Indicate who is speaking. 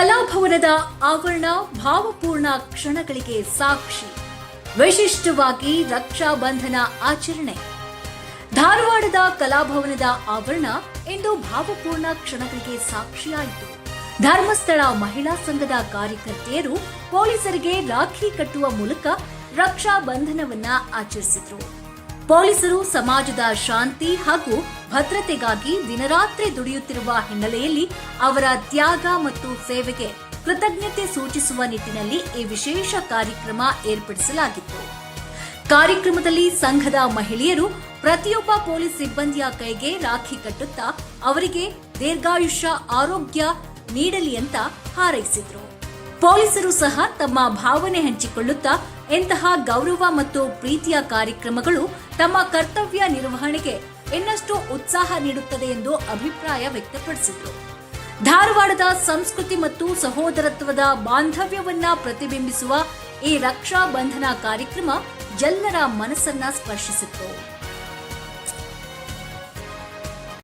Speaker 1: ಕಲಾಭವನದ ಆವರಣ ಭಾವಪೂರ್ಣ ಕ್ಷಣಗಳಿಗೆ ಸಾಕ್ಷಿ. ವಿಶಿಷ್ಟವಾಗಿ ರಕ್ಷಾ ಬಂಧನ ಆಚರಣೆ. ಧಾರವಾಡದ ಕಲಾಭವನದ ಆವರಣ ಇಂದು ಭಾವಪೂರ್ಣ ಕ್ಷಣಗಳಿಗೆ ಸಾಕ್ಷಿಯಾಯಿತು. ಧರ್ಮಸ್ಥಳ ಮಹಿಳಾ ಸಂಘದ ಕಾರ್ಯಕರ್ತೆಯರು ಪೊಲೀಸರಿಗೆ ರಾಖಿ ಕಟ್ಟುವ ಮೂಲಕ ರಕ್ಷಾ ಬಂಧನವನ್ನ ಆಚರಿಸಿದ್ರು. ಪೊಲೀಸರು ಸಮಾಜದ ಶಾಂತಿ ಹಾಗೂ ಭದ್ರತೆಗಾಗಿ ದಿನರಾತ್ರಿ ದುಡಿಯುತ್ತಿರುವ ಹಿನ್ನೆಲೆಯಲ್ಲಿ ಅವರ ತ್ಯಾಗ ಮತ್ತು ಸೇವೆಗೆ ಕೃತಜ್ಞತೆ ಸೂಚಿಸುವ ನಿಟ್ಟಿನಲ್ಲಿ ಈ ವಿಶೇಷ ಕಾರ್ಯಕ್ರಮ ಏರ್ಪಡಿಸಲಾಗಿತ್ತು. ಕಾರ್ಯಕ್ರಮದಲ್ಲಿ ಸಂಘದ ಮಹಿಳೆಯರು ಪ್ರತಿಯೊಬ್ಬ ಪೊಲೀಸ್ ಸಿಬ್ಬಂದಿಯ ಕೈಗೆ ರಾಖಿ ಕಟ್ಟುತ್ತಾ ಅವರಿಗೆ ದೀರ್ಘಾಯುಷ್ಯ, ಆರೋಗ್ಯ ನೀಡಲಿ ಅಂತ ಹಾರೈಸಿದ್ರು. ಪೊಲೀಸರು ಸಹ ತಮ್ಮ ಭಾವನೆ ಹಂಚಿಕೊಳ್ಳುತ್ತಾ ಎಂತಹ ಗೌರವ ಮತ್ತು ಪ್ರೀತಿಯ ಕಾರ್ಯಕ್ರಮಗಳು ತಮ್ಮ ಕರ್ತವ್ಯ ನಿರ್ವಹಣೆಗೆ ಇನ್ನಷ್ಟು ಉತ್ಸಾಹ ನೀಡುತ್ತದೆ ಎಂದು ಅಭಿಪ್ರಾಯ ವ್ಯಕ್ತಪಡಿಸಿದರು. ಧಾರವಾಡದ ಸಂಸ್ಕೃತಿ ಮತ್ತು ಸಹೋದರತ್ವದ ಬಾಂಧವ್ಯವನ್ನ ಪ್ರತಿಬಿಂಬಿಸುವ ಈ ರಕ್ಷಾ ಬಂಧನ ಕಾರ್ಯಕ್ರಮ ಎಲ್ಲರ ಮನಸ್ಸನ್ನ ಸ್ಪರ್ಶಿಸಿತ್ತು.